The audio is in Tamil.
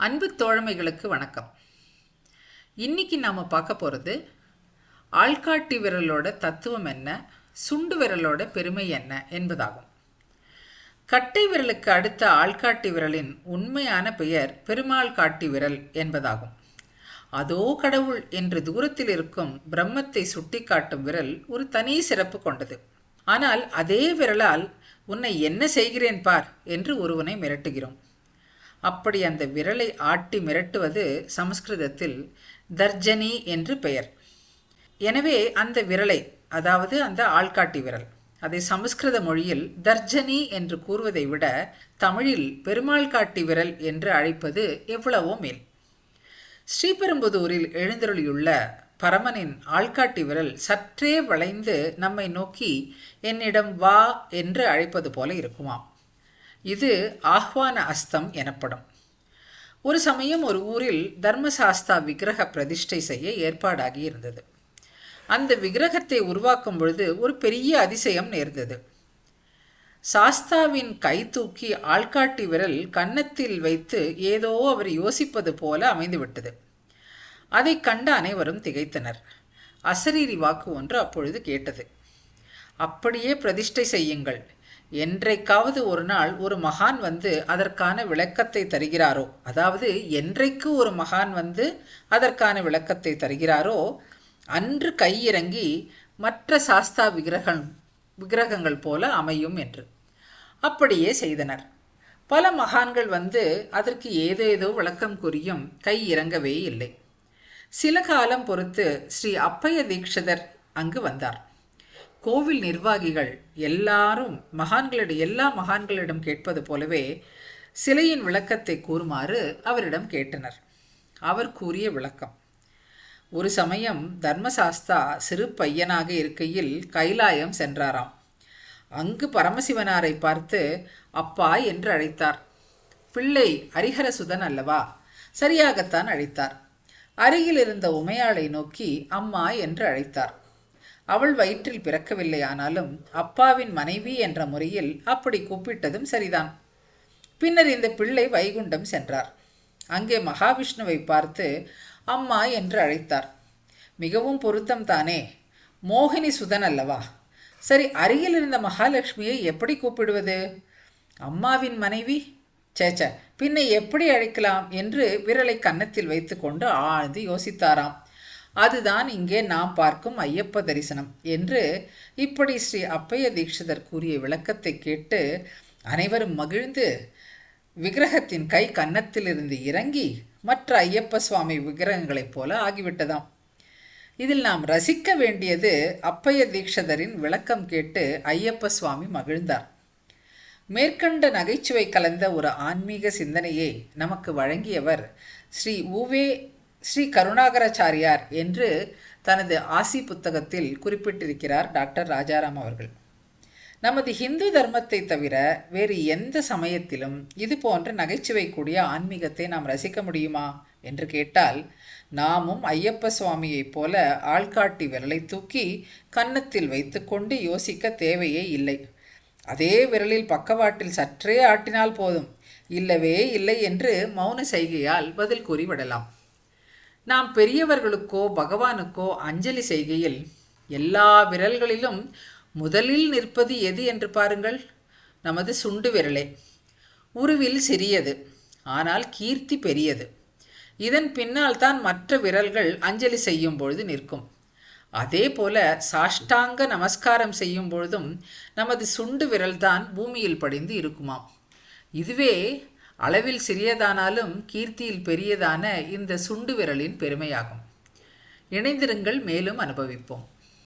அன்பு தோழமைகளுக்கு வணக்கம். இன்னைக்கு நாம் பார்க்க போகிறது ஆள்காட்டி விரலோட தத்துவம் என்ன சுண்டு விரலோட பெருமை என்ன என்பதாகும். கட்டை விரலுக்கு அடுத்த ஆள்காட்டி விரலின் உண்மையான பெயர் பெருமாள் காட்டி விரல் என்பதாகும். அதோ கடவுள் என்று தூரத்தில் இருக்கும் பிரம்மத்தை சுட்டிக்காட்டும் விரல் ஒரு தனி சிறப்பு கொண்டது. ஆனால் அதே விரலால் உன்னை என்ன செய்கிறேன் பார் என்று ஒருவனை மிரட்டுகிறோம். அப்படி அந்த விரலை ஆட்டி மிரட்டுவது சமஸ்கிருதத்தில் தர்ஜனி என்று பெயர். எனவே அந்த விரலை அதாவது அந்த ஆள்காட்டி விரல் அதை சமஸ்கிருத மொழியில் தர்ஜனி என்று கூறுவதை விட தமிழில் பெருமாள் காட்டி விரல் என்று அழைப்பது எவ்வளவோ மேல். ஸ்ரீபெரும்புதூரில் எழுந்தருளியுள்ள பரமனின் ஆள்காட்டி விரல் சற்றே வளைந்து நம்மை நோக்கி என்னிடம் வா என்று அழைப்பது போல இருக்குமாம். இது ஆஹ்வான அஸ்தம் எனப்படும். ஒரு சமயம் ஒரு ஊரில் தர்மசாஸ்தா விக்கிரக பிரதிஷ்டை செய்ய ஏற்பாடாகி இருந்தது. அந்த விக்கிரகத்தை உருவாக்கும் பொழுது ஒரு பெரிய அதிசயம் நேர்ந்தது. சாஸ்தாவின் கை தூக்கி ஆள்காட்டி விரல் கன்னத்தில் வைத்து ஏதோ அவர் யோசிப்பது போல அமைந்துவிட்டது அதை கண்ட அனைவரும் திகைத்தனர். அசரீரி வாக்கு ஒன்று அப்பொழுது கேட்டது. அப்படியே பிரதிஷ்டை செய்யுங்கள். என்றைக்காவது ஒரு நாள் ஒரு மகான் வந்து அதற்கான விளக்கத்தை தருகிறாரோ? அதாவது என்றைக்கு ஒரு மகான் வந்து அதற்கான விளக்கத்தை தருகிறாரோ அன்று கையிறங்கி மற்ற சாஸ்தா விக்கிரகம் விக்கிரகங்கள் போல அமையும் என்று. அப்படியே செய்தனர். பல மகான்கள் வந்து அதற்கு ஏதேதோ விளக்கம் கூறியும் கை இறங்கவே இல்லை. சில காலம் பொறுத்து ஸ்ரீ அப்பைய தீட்சிதர் அங்கு வந்தார். கோவில் நிர்வாகிகள் எல்லாரும் மகான்களிடம் எல்லா மகான்களிடம் கேட்பது போலவே சிலையின் விளக்கத்தை கூறுமாறு அவரிடம் கேட்டனர். அவர் கூறிய விளக்கம் ஒரு சமயம் தர்மசாஸ்தா சிறு பையனாக இருக்கையில் கைலாயம் சென்றாராம். அங்கு பரமசிவனாரை பார்த்து அப்பா என்று அழைத்தார். பிள்ளை ஹரிஹரசுதன் அல்லவா? சரியாகத்தான் அழைத்தார். அருகில் இருந்த உமையாளை நோக்கி அம்மா என்று அழைத்தார். அவள் வயிற்றில் பிறக்கவில்லை ஆனாலும் அப்பாவின் மனைவி என்ற முறையில் அப்படி கூப்பிட்டதும் சரிதான். பின்னர் இந்த பிள்ளை வைகுண்டம் சென்றார். அங்கே மகாவிஷ்ணுவை பார்த்து அம்மா என்று அழைத்தார். மிகவும் பொருத்தம் தானே. மோகினி சுதன் அல்லவா? சரி அருகில் இருந்த மகாலட்சுமியை எப்படி கூப்பிடுவது? அம்மாவின் மனைவி? சேச்ச பின்ன எப்படி அழைக்கலாம்? என்று விரலை கன்னத்தில் வைத்துக்கொண்டு ஆழ்ந்து யோசித்தாராம். அதுதான் இங்கே நாம் பார்க்கும் ஐயப்ப தரிசனம் என்று இப்படி ஸ்ரீ அப்பைய தீட்சிதர் கூறிய விளக்கத்தை கேட்டு அனைவரும் மகிழ்ந்து விக்கிரகத்தின் கை கன்னத்திலிருந்து இறங்கி மற்ற ஐயப்ப சுவாமி விக்கிரகங்களைப் போல ஆகிவிட்டதாம். இதில் நாம் ரசிக்க வேண்டியது அப்பைய தீட்சதரின் விளக்கம் கேட்டு ஐயப்ப சுவாமி மகிழ்ந்தார். மேற்கண்ட நகைச்சுவை கலந்த ஒரு ஆன்மீக சிந்தனையை நமக்கு வழங்கியவர் ஸ்ரீ உவே ஸ்ரீ கருணாகராச்சாரியார் என்று தனது ஆசி புத்தகத்தில் குறிப்பிட்டிருக்கிறார் டாக்டர் ராஜாராம் அவர்கள். நமது ஹிந்து தர்மத்தை தவிர வேறு எந்த சமயத்திலும் இது போன்ற நகைச்சுவை கூடிய ஆன்மீகத்தை நாம் ரசிக்க முடியுமா? என்று கேட்டால் நாமும் ஐயப்ப சுவாமியைப் போல ஆள்காட்டி விரலை தூக்கி கன்னத்தில் வைத்துக்கொண்டு யோசிக்க தேவையே இல்லை. அதே விரலில் பக்கவாட்டில் சற்றே ஆட்டினால் போதும். இல்லவே இல்லை என்று மௌன செய்கையால் பதில் கூறிவிடலாம். நாம் பெரியவர்களுக்கோ பகவானுக்கோ அஞ்சலி செய்கையில் எல்லா விரல்களிலும் முதலில் நிற்பது எது என்று பாருங்கள். நமது சுண்டு விரலே. உருவில் சிறியது ஆனால் கீர்த்தி பெரியது. இதன் பின்னால் தான் மற்ற விரல்கள் அஞ்சலி செய்யும் பொழுது நிற்கும். அதே போல சாஷ்டாங்க நமஸ்காரம் செய்யும் பொழுதும் நமது சுண்டு விரல்தான் பூமியில் படிந்து இருக்குமாம். இதுவே அளவில் சிறியதானாலும் கீர்த்தியில் பெரியதான இந்த சுண்டு விரலின் பெருமையாகும். இணைந்திருங்கள் மேலும் அனுபவிப்போம்.